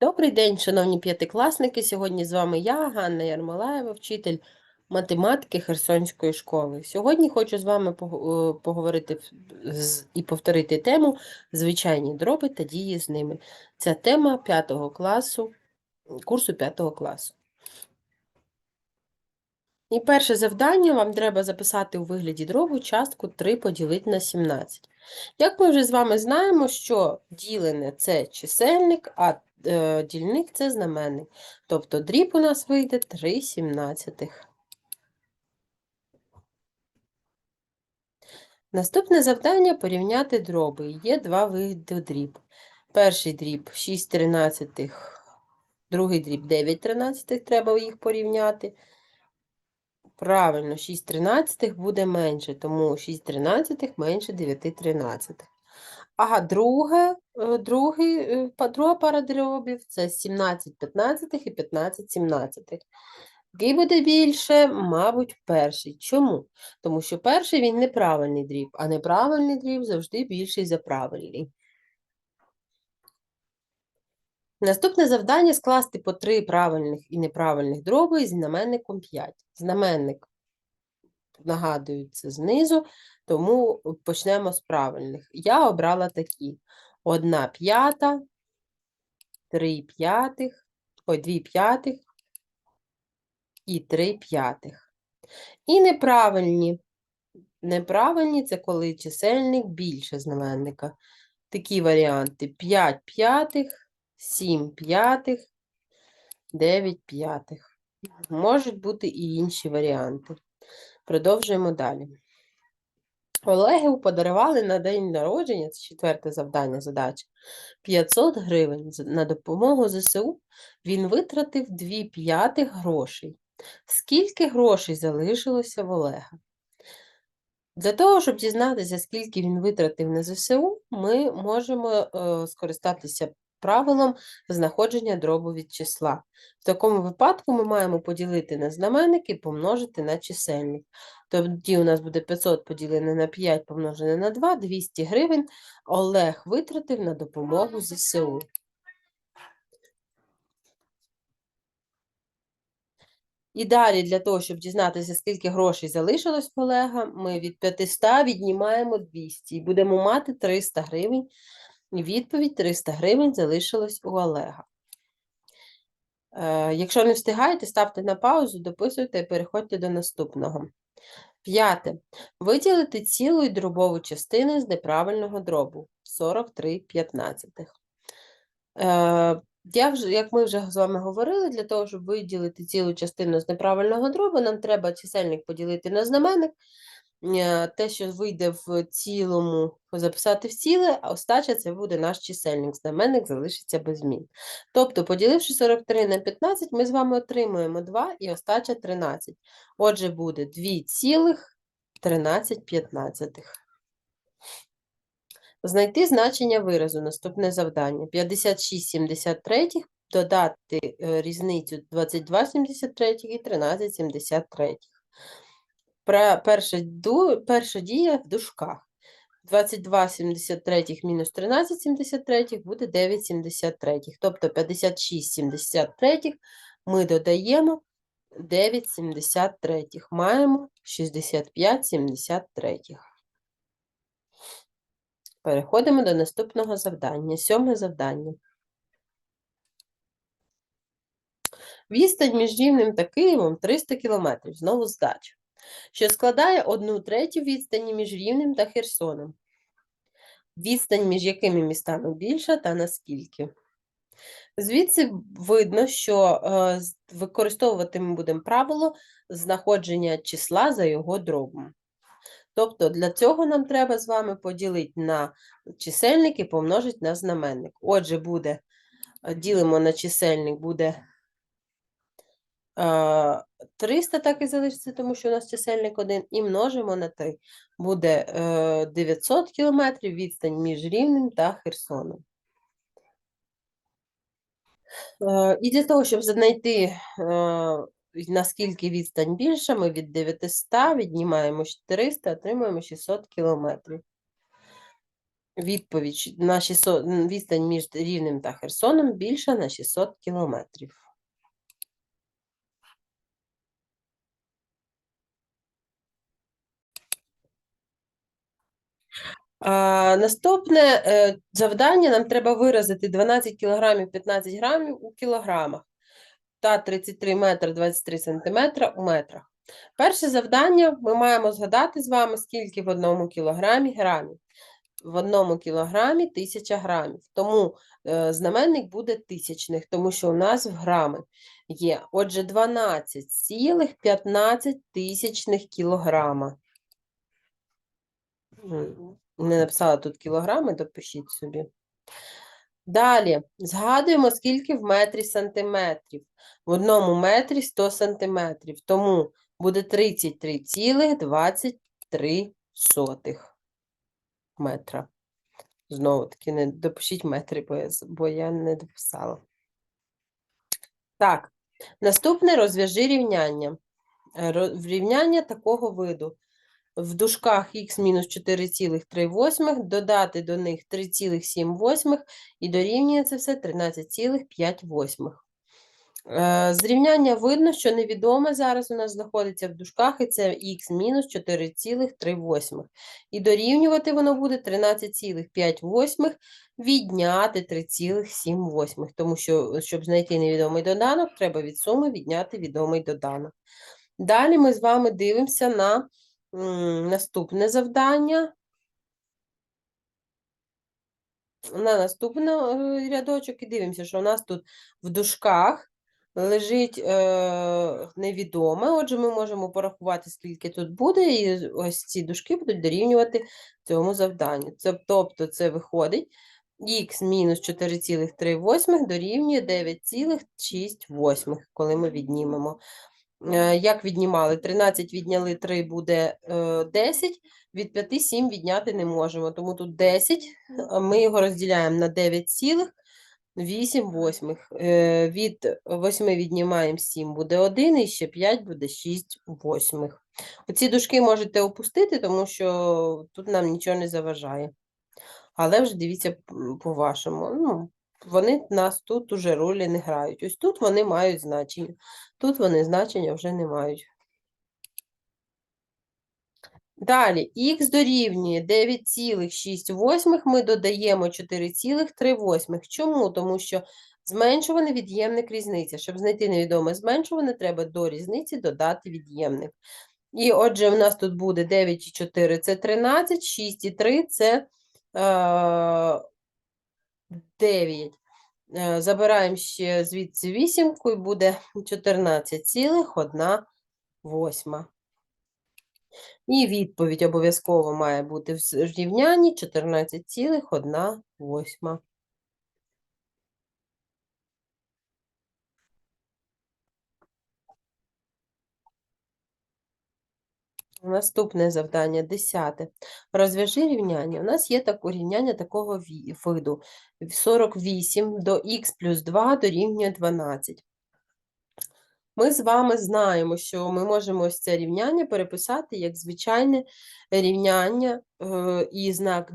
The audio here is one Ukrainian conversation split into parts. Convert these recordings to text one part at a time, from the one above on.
Добрий день, шановні п'ятикласники. Сьогодні з вами я, Ганна Ярмолаєва, вчитель математики Херсонської школи. Сьогодні хочу з вами е, поговорити і повторити тему звичайні дроби та дії з ними. Це тема 5 класу, курсу 5 класу. І перше завдання вам треба записати у вигляді дробу частку 3 поділити на 17. Як ми вже з вами знаємо, що ділене це чисельник, а е, дільник це знаменник. Тобто дріб у нас вийде 3 сімнадцятих. Наступне завдання порівняти дроби. Є два види дріб. Перший дріб 6 тринадцятих, другий дріб 9 тринадцятих, треба їх порівняти. Правильно, 6 тринадцятих буде менше, тому 6 тринадцятих менше 9 тринадцятих. А друге, е, другий, е, друга пара дробів це 17 п'ятнадцятих і 15 сімнадцятих. Який буде більше, мабуть, перший. Чому? Тому що перший він неправильний дріб, а неправильний дріб завжди більший за правильний. Наступне завдання скласти по три правильних і неправильних дроби із знаменником 5. Знаменник, нагадую, це знизу, тому почнемо з правильних. Я обрала такі: 1 п'ята, 3 п'ятих, ой, 2 п'ятих і 3 п'ятих. І неправильні. Неправильні це коли чисельник більше знаменника. Такі варіанти: 5 п'ятих, 7 п'ятих, 9 п'ятих. Можуть бути і інші варіанти. Продовжуємо далі. Олегу подарували на день народження, це четверте завдання задачі, 500 гривень. На допомогу ЗСУ він витратив 2 п'ятих грошей. Скільки грошей залишилося в Олега? Для того, щоб дізнатися, скільки він витратив на ЗСУ, ми можемо е, скористатися правилом знаходження дробу від числа. В такому випадку ми маємо поділити на знаменник і помножити на чисельник. Тоді у нас буде 500 поділене на 5 помножене на 2, 200 гривень Олег витратив на допомогу ЗСУ. І далі, для того, щоб дізнатися, скільки грошей залишилось в Олега, ми від 500 віднімаємо 200 і будемо мати 300 гривень. Відповідь 300 гривень залишилось у Олега. Е, якщо не встигаєте, ставте на паузу, дописуйте і переходьте до наступного. П'яте. Виділити цілу і дробову частини з неправильного дробу 43 п'ятнадцятих. Е, як ми вже з вами говорили, для того, щоб виділити цілу частину з неправильного дробу, нам треба чисельник поділити на знаменник. Е, Те, що вийде в цілому, записати в ціле, а остача це буде наш чисельник. Знаменник залишиться без змін. Тобто, поділивши 43 на 15, ми з вами отримуємо 2 і остача 13. Отже, буде 2 цілих 13 п'ятнадцятих. Знайти значення виразу. Наступне завдання. 56 73 додати е, різницю 22 73 і 13 73. Пра- Перша, ду, перша дія в дужках. 22 73 мінус 13 73 буде 9 73. Тобто 56 73 ми додаємо 9 73. Маємо 65 73. Переходимо до наступного завдання. Сьоме завдання. Відстань між Рівнем та Києвом 300 км, знову здача, що складає одну третю відстані між Рівнем та Херсоном. Відстань між якими містами більша та наскільки. Звідси видно, що е, використовувати ми будемо правило знаходження числа за його дробом. Тобто для цього нам треба з вами поділити на чисельник і помножити на знаменник. Отже, буде, е, ділимо на чисельник, буде 300, так і залишиться, тому що у нас чисельник 1, і множимо на 3. Буде е, 900 кілометрів відстань між Рівнем та Херсоном. Е, І для того, щоб знайти, е, наскільки відстань більша, ми від 900 віднімаємо 400, отримуємо 600 кілометрів. Відповідь на 600, відстань між Рівнем та Херсоном більша на 600 кілометрів. А, наступне е, завдання нам треба виразити 12 кілограмів 15 грамів у кілограмах та 33 метри 23 сантиметра у метрах. Перше завдання ми маємо згадати з вами, скільки в одному кілограмі грамів. В одному кілограмі 1000 грамів. Тому е, знаменник буде тисячних, тому що у нас в грами є. Отже, 12,15 тисячних кілограма. Не написала тут кілограми, допишіть собі. Далі, згадуємо, скільки в метрі сантиметрів. В одному метрі 100 сантиметрів, тому буде 33,23 метра. Знову таки, не допишіть метри, бо я, бо я не дописала. Так, наступне розв'яжи рівняння. Е, Рівняння такого виду. В дужках х мінус 4,3 додати до них 3,7 і дорівнює це все 13,5. Е, З рівняння видно, що невідоме зараз у нас знаходиться в дужках, і це х мінус 4,3. І дорівнювати воно буде 13,5 відняти 3,7. Тому що, щоб знайти невідомий доданок, треба від суми відняти відомий доданок. Далі ми з вами дивимося на наступне завдання. На наступний е, рядочок і дивимося, що у нас тут в дужках лежить е, невідоме. Отже, ми можемо порахувати, скільки тут буде, і ось ці дужки будуть дорівнювати цьому завданню. Тобто це виходить х мінус 4,3 дорівнює 9,6, коли ми віднімемо. Е, Як віднімали? 13 відняли 3 буде е, 10, від 5 7 відняти не можемо, тому тут 10, ми його розділяємо на 9,8 восьмих. Е, Від 8 віднімаємо 7, буде 1, і ще 5 буде 6 восьмих. Оці дужки можете опустити, тому що тут нам нічого не заважає. Але вже дивіться по-вашому. Ну, вони нас тут уже ролі не грають. Ось тут вони мають значення. Тут вони значення вже не мають. Далі, х дорівнює 9,6 ми додаємо 4,3. Чому? Тому що зменшуваний від'ємник різниця. Щоб знайти невідоме зменшуване, треба до різниці додати від'ємник. І отже, у нас тут буде 9,4 це 13, 6,3 це е, 9. Е, Забираємо ще звідси вісімку і буде 14,1 восьма. І відповідь обов'язково має бути в рівнянні 14,1 восьма. Наступне завдання, десяте. Розв'яжи рівняння. У нас є так, рівняння такого виду. 48 до х плюс 2 дорівнює 12. Ми з вами знаємо, що ми можемо ось це рівняння переписати як звичайне рівняння е, і знак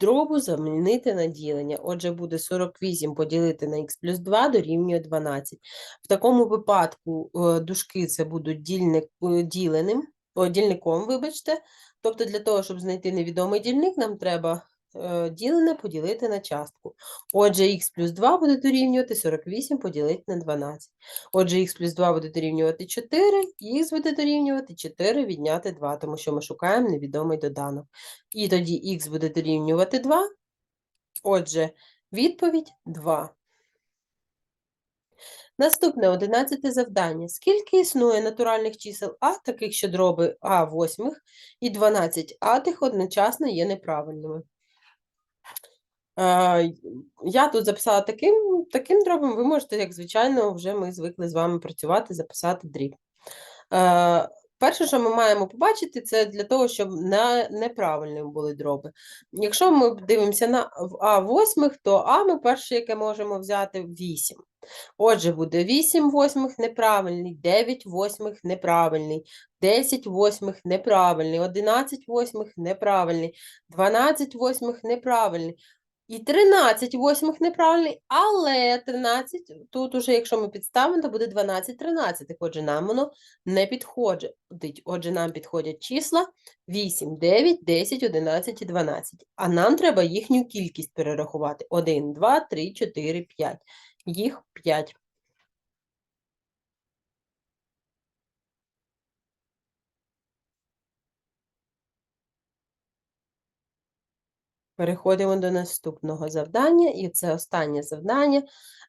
дробу замінити на ділення. Отже, буде 48 поділити на х плюс 2 дорівнює 12. В такому випадку е, дужки це будуть дільник, е, діленим, дільником, вибачте. Тобто для того, щоб знайти невідомий дільник, нам треба е, ділене поділити на частку. Отже, х плюс 2 буде дорівнювати 48 поділити на 12. Отже, х плюс 2 буде дорівнювати 4, х буде дорівнювати 4 відняти 2, тому що ми шукаємо невідомий доданок. І тоді х буде дорівнювати 2. Отже, відповідь 2. Наступне 11 завдання. Скільки існує натуральних чисел А, таких, що дроби А восьмих, і 12 А тих одночасно є неправильними? Я тут записала таким, таким дробом, ви можете, як звичайно, вже ми звикли з вами працювати, записати дріб. Перше, що ми маємо побачити, це для того, щоб не, неправильними були дроби. Якщо ми дивимося на А восьмих, то А ми перше, яке можемо взяти 8. Отже, буде 8 восьмих неправильний, 9 восьмих неправильний, 10 восьмих неправильний, 11 восьмих неправильний, 12 восьмих неправильний. І 13 восьмих неправильний, але 13, тут уже, якщо ми підставимо, то буде 12 13. Отже, нам воно не підходить. Отже, нам підходять числа 8, 9, 10, 11 і 12. А нам треба їхню кількість перерахувати. 1, 2, 3, 4, 5. Їх 5. Переходимо до наступного завдання, і це останнє завдання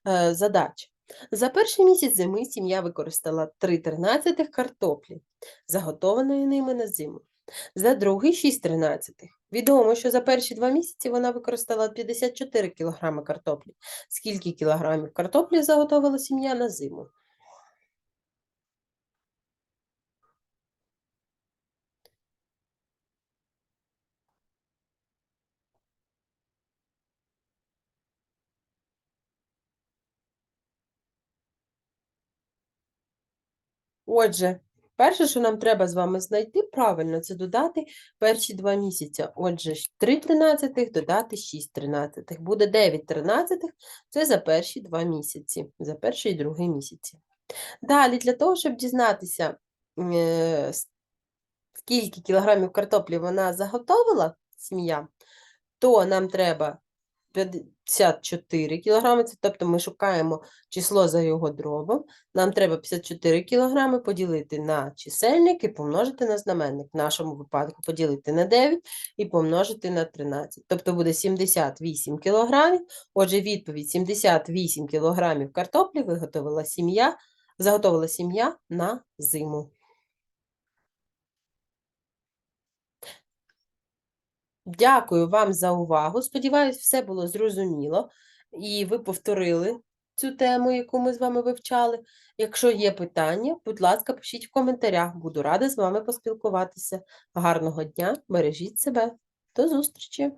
е, задач. За перший місяць зими сім'я використала 3 тринадцятих картоплі, заготованої ними на зиму. За другий 6 тринадцятих. Відомо, що за перші два місяці вона використала 54 кг картоплі. Скільки кілограмів картоплі заготовила сім'я на зиму? Отже, перше, що нам треба з вами знайти правильно, це додати перші два місяця. Отже, 3 тринадцятих додати 6 тринадцятих. Буде 9 тринадцятих, це за перші два місяці, за перший і другий місяці. Далі, для того, щоб дізнатися, е, скільки кілограмів картоплі вона заготовила, сім'я, то нам треба 54 кілограми, це тобто ми шукаємо число за його дробом. Нам треба 54 кілограми поділити на чисельник і помножити на знаменник. В нашому випадку поділити на 9 і помножити на 13. Тобто буде 78 кілограмів. Отже, відповідь 78 кілограмів картоплі виготовила сім'я, заготовила сім'я на зиму. Дякую вам за увагу. Сподіваюсь, все було зрозуміло, і ви повторили цю тему, яку ми з вами вивчали. Якщо є питання, будь ласка, пишіть в коментарях. Буду рада з вами поспілкуватися. Гарного дня, бережіть себе. До зустрічі!